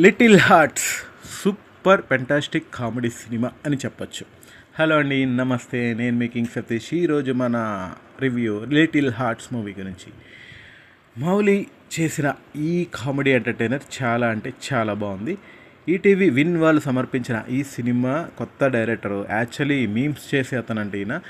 Little hearts super fantastic comedy cinema అని చెప్పొచ్చు. Hello అండి నమస్తే. నేను మీ కింగ్ సతీష్. ఈరోజు మన రివ్యూ లిటిల్ హార్ట్స్ మూవీ గురించి. మౌలి చేసిన ఈ కామెడీ ఎంటర్టైనర్ చాలా అంటే చాలా బాగుంది. ఈటీవీ విన్ వాళ్ళు సమర్పించిన ఈ సినిమా కొత్త డైరెక్టర్. యాక్చువల్లీ మీమ్స్ చేసే అతనంటే ఈయన.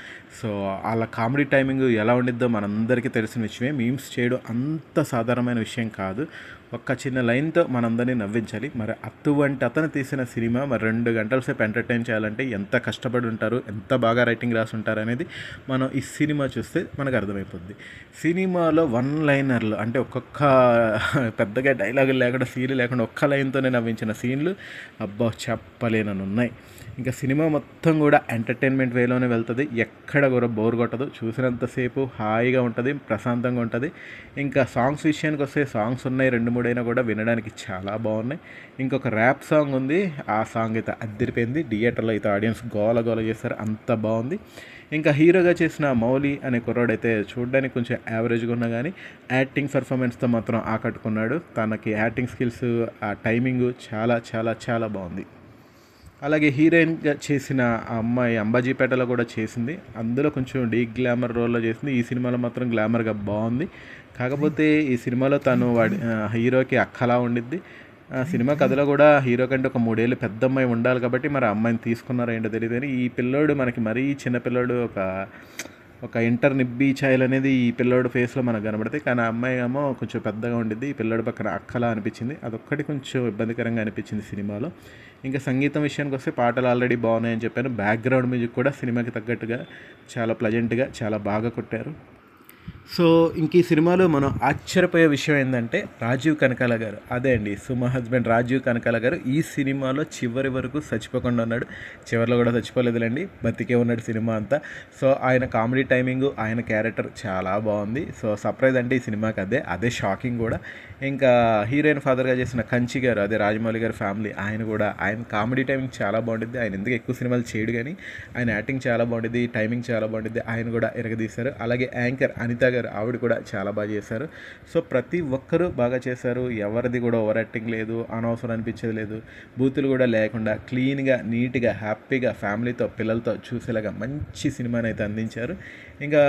సో వాళ్ళ కామెడీ టైమింగ్ ఎలా ఉండిద్దో మనందరికీ తెలిసిన విషయమే. మీమ్స్ చేయడం అంత సాధారణమైన విషయం కాదు. ఒక్క చిన్న లైన్తో మనందరినీ నవ్వించాలి. మరి అటువంటి అతను తీసిన సినిమా మరి రెండు గంటల సేపు ఎంటర్టైన్ చేయాలంటే ఎంత కష్టపడి ఉంటారు ఎంత బాగా రైటింగ్ రాసి ఉంటారు అనేది మనం ఈ సినిమా చూస్తే మనకు అర్థమైపోద్ది. సినిమాలో వన్ లైనర్లు అంటే ఒక్కొక్క పెద్దగా డైలాగులు లేకుండా సీన్లు లేకుండా ఒక్క లైన్తోనే నవ్వించిన సీన్లు అబ్బా చెప్పలేనని ఉన్నాయి ఇంకా సినిమా మొత్తం కూడా ఎంటర్టైన్మెంట్ వేలోనే వెళ్తుంది. ఎక్కడ కూడా బోర్ కొట్టదు. చూసినంతసేపు హాయిగా ఉంటుంది ప్రశాంతంగా ఉంటుంది. ఇంకా సాంగ్స్ విషయానికి వస్తే సాంగ్స్ ఉన్నాయి రెండు మూడైనా కూడా వినడానికి చాలా బాగున్నాయి. ఇంకొక ర్యాప్ సాంగ్ ఉంది ఆ సాంగ్ అయితే అద్దరిపోయింది. థియేటర్లో అయితే ఆడియన్స్ గోల గోల చేస్తారు అంత బాగుంది. ఇంకా హీరోగా చేసిన మౌలి అనే కుర్రాడు అయితే చూడడానికి కొంచెం యావరేజ్గా ఉన్నా కానీ యాక్టింగ్ పర్ఫార్మెన్స్తో మాత్రం ఆకట్టుకున్నాడు. తనకి యాక్టింగ్ స్కిల్స్ ఆ టైమింగ్ చాలా చాలా చాలా బాగుంది. అలాగే హీరోయిన్గా చేసిన ఆ అమ్మాయి అంబాజీపేటలో కూడా చేసింది. అందులో కొంచెం డీ గ్లామర్ రోల్లో చేసింది. ఈ సినిమాలో మాత్రం గ్లామర్గా బాగుంది. కాకపోతే ఈ సినిమాలో తను వాడి హీరోకి అక్కలా ఉండిద్ది. ఆ సినిమా కథలో కూడా హీరో కంటే ఒక మూడేళ్ళు పెద్ద అమ్మాయి ఉండాలి కాబట్టి మరి ఆ అమ్మాయిని తీసుకున్నారో ఏంటో తెలియదు కానీ ఈ పిల్లోడు మనకి మరీ చిన్న పిల్లోడు ఒక ఒక ఇంటర్ నిబ్బి ఛాయల్ అనేది ఈ పిల్లోడు ఫేస్లో మనకు కనబడతాయి. కానీ ఆ అమ్మాయి ఏమో కొంచెం పెద్దగా ఉండిద్ది. ఈ పిల్లోడు పక్కన అక్కలా అనిపించింది. అదొక్కటి కొంచెం ఇబ్బందికరంగా అనిపించింది సినిమాలో. ఇంకా సంగీతం విషయానికి వస్తే పాటలు ఆల్రెడీ బాగున్నాయని చెప్పాను. బ్యాక్గ్రౌండ్ మ్యూజిక్ కూడా సినిమాకి తగ్గట్టుగా చాలా ప్లజెంట్గా చాలా బాగా కొట్టారు. సో ఇంక ఈ సినిమాలో మనం ఆశ్చర్యపోయే విషయం ఏంటంటే రాజీవ్ కనకాల గారు. అదే అండి సుమ హస్బెండ్ రాజీవ్ కనకాల గారు ఈ సినిమాలో చివరి వరకు చచ్చిపోకుండా ఉన్నాడు. చివరిలో కూడా చచ్చిపోలేదులేండి బతికే ఉన్నాడు సినిమా అంతా. సో ఆయన కామెడీ టైమింగ్ ఆయన క్యారెక్టర్ చాలా బాగుంది. సో సర్ప్రైజ్ అంటే ఈ సినిమాకి అదే అదే షాకింగ్ కూడా. ఇంకా హీరోయిన్ ఫాదర్గా చేసిన కంచి గారు అదే రాజమౌళి గారి ఫ్యామిలీ ఆయన కూడా ఆయన కామెడీ టైమింగ్ చాలా బాగుంటుంది ఆయన ఎందుకు ఎక్కువ సినిమాలు చేయడు కానీ ఆయన యాక్టింగ్ చాలా బాగుంటుంది టైమింగ్ చాలా బాగుంటుంది ఆయన కూడా ఎరగదీశారు. అలాగే యాంకర్ అనిత గారు ఆవిడ కూడా చాలా బాగా చేశారు. సో ప్రతి ఒక్కరూ బాగా చేశారు. ఎవరిది కూడా ఓవర్ యాక్టింగ్ లేదు అనవసరం అనిపించేది లేదు. బూతులు కూడా లేకుండా క్లీన్గా నీట్గా హ్యాపీగా ఫ్యామిలీతో పిల్లలతో చూసేలాగా మంచి సినిమాని అయితే అందించారు. ఇంకా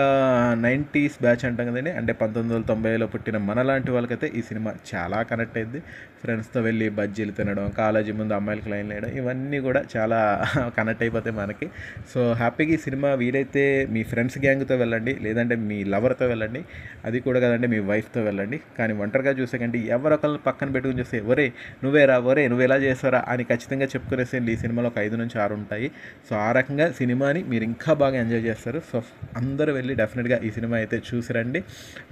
నైంటీస్ బ్యాచ్ అంటాం కదండి అంటే పంతొమ్మిది వందల తొంభైలో పుట్టిన మనలాంటి వాళ్ళకైతే ఈ సినిమా చాలా కనెక్ట్ అయింది ఫ్రెండ్స్తో వెళ్ళి బజ్జీలు తినడం కాలేజీ ముందు అమ్మాయిలకి లైన్ వేయడం ఇవన్నీ కూడా చాలా కనెక్ట్ అయిపోతాయి మనకి. సో హ్యాపీగా ఈ సినిమా వీలైతే మీ ఫ్రెండ్స్ గ్యాంగ్తో వెళ్ళండి లేదంటే మీ లవర్తో వెళ్ళండి అది కూడా కదండి మీ వైఫ్తో వెళ్ళండి. కానీ ఒంటరిగా చూసేకండి కంటే ఎవరొకరిని పక్కన పెట్టుకుని చూస్తే ఒరే నువ్వేరా ఒరే నువ్వు ఎలా చేస్తారా అని ఖచ్చితంగా చెప్పుకునేసేయండి ఈ సినిమాలో ఒక ఐదు నుంచి ఆరు ఉంటాయి. సో ఆ రకంగా సినిమాని మీరు ఇంకా బాగా ఎంజాయ్ చేస్తారు. సో అందరూ వెళ్ళి డెఫినెట్గా ఈ సినిమా అయితే చూసి రండి.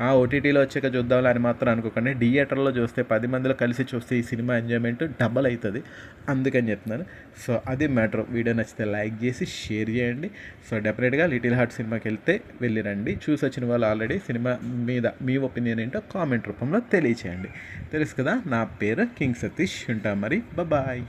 ఆ ఓటీటీలో వచ్చాక చూద్దాంలే అని మాత్రం అనుకోకండి. థియేటర్లో చూస్తే పది మందిలో కలిసి చూస్తే ఈ సినిమా ఎంజాయ్మెంట్ డబల్ అవుతుంది అందుకని చెప్తున్నాను. సో అది మ్యాటర్. వీడియో నచ్చితే లైక్ చేసి షేర్ చేయండి. సో డెఫినెట్గా లిటిల్ హార్ట్ సినిమాకి వెళ్తే వెళ్ళిరండి చూసి వచ్చిన వాళ్ళు ఆల్రెడీ సినిమా మీద మీ ఒపీనియన్ ఏంటో కామెంట్ రూపంలో తెలియచేయండి. తెలుసు కదా నా పేరు కింగ్ సతీష్ ఉంటా మరి. బాయ్